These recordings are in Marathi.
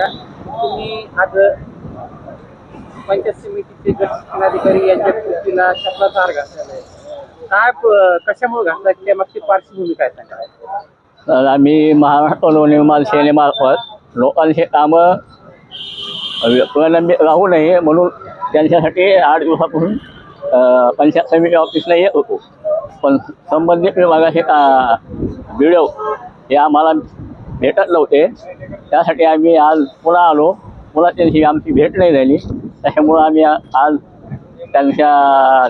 तुम्ही आज पंचायत समितीचे अधिकारी यांच्या कृतीला कसला तार घातलेला आहे? काय कशामुळे घातला? त्या मागची पार्श्वभूमी काय सांगा? तर आम्ही महाराष्ट्र लोकनिर्माण सेनेमार्फत लोकांचे कामं प्रलंबित राहू नये म्हणून त्यांच्यासाठी आठ दिवसापासून पंचायत समिती ऑफिसला येत होतो. पण संबंधित विभागाचे का व्हिडिओ हे आम्हाला भेटत नव्हते. त्यासाठी आम्ही आज पुन्हा आलो. पुन्हा त्यांची आमची भेट नाही झाली. त्याच्यामुळं आम्ही आज त्यांच्या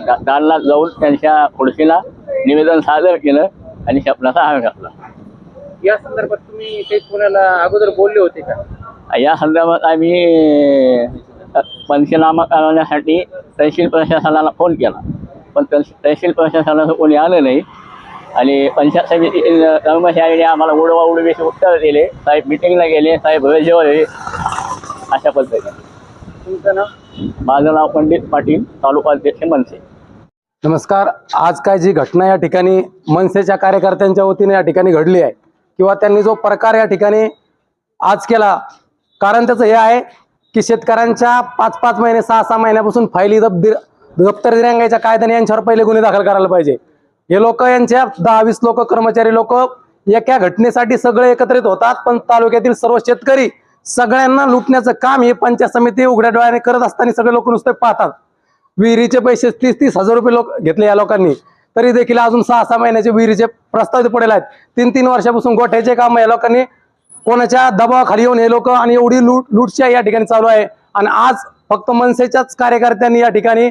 दा दालनात जाऊन त्यांच्या खुर्चीला निवेदन सादर केलं आणि शपनाचा हार घातला. या संदर्भात तुम्ही काही कोणाला अगोदर बोलले होते का? या संदर्भात आम्ही पंचनामा करण्यासाठी तहसील प्रशासनाला फोन केला. पण तहस- तहसील प्रशासनाचं कोणी आलं नाही. आणि पंचायत समितीतील कर्मचाऱ्यांनी आम्हाला उडवा उडवीचे उत्तर दिले. साहेब मिटिंगला गेले. साहेब आहे अशा पद्धतीने. तुमचं नाव? माझं नाव पंडित पाटील तालुका अध्यक्ष मनसे. नमस्कार. आज काय जी घटना या ठिकाणी मनसेच्या कार्यकर्त्यांच्या वतीने या ठिकाणी घडली आहे किंवा त्यांनी जो प्रकार या ठिकाणी आज केला कारण त्याचं हे आहे की शेतकऱ्यांच्या पाच पाच महिने सहा सहा महिन्यापासून फायली दप्तर दिरंगाईच्या कायद्याने यांच्यावर पहिले गुन्हे दाखल करायला पाहिजे. हे लोक यांच्या दहा वीस लोक कर्मचारी लोक एका घटनेसाठी सगळे एकत्रित होतात पण तालुक्यातील सर्व शेतकरी सगळ्यांना लुटण्याचं काम हे पंचायत समिती उघड्या डोळ्याने करत असताना सगळे लोक नुसते पाहतात. विहिरीचे पैसे तीस तीस हजार रुपये लोक घेतले या लोकांनी. तरी देखील अजून सहा सहा महिन्याचे विहिरीचे प्रस्तावित पडले पडेल आहेत. तीन तीन वर्षापासून गोठ्याचे काम या लोकांनी. कोणाच्या दबावाखाली येऊन हे लोक आणि एवढी लूट लूटच्या या ठिकाणी चालू आहे. आणि आज फक्त मनसेच्याच कार्यकर्त्यांनी या ठिकाणी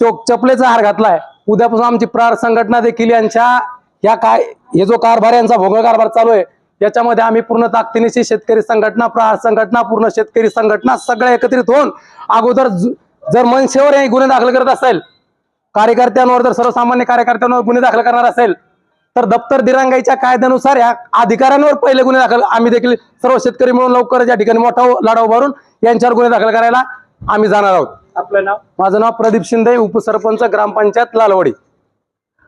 तो चपलेचा हार घातला आहे उद्यापासून आमची प्रार संघटना देखील यांच्या या काय हे जो कारभार यांचा भोगळ कारभार चालू आहे याच्यामध्ये आम्ही पूर्ण ताकदीनिशी शेतकरी संघटना प्रार संघटना पूर्ण शेतकरी संघटना सगळ्या एकत्रित होऊन अगोदर ज- जर मनसेवर हे गुन्हे दाखल करत असेल कार्यकर्त्यांवर जर सर्वसामान्य कार्यकर्त्यांवर गुन्हे दाखल करणार असेल तर दप्तर दिरांगाईच्या कायद्यानुसार या अधिकाऱ्यांवर पहिले गुन्हे दाखल आम्ही देखील सर्व शेतकरी मिळून लवकरच या ठिकाणी मोठा लढा उभारून यांच्यावर गुन्हे दाखल करायला आम्ही जाणार आहोत. आपलं नाव? माझं नाव प्रदीप शिंदे उपसरपंच ग्रामपंचायत लालवाडी.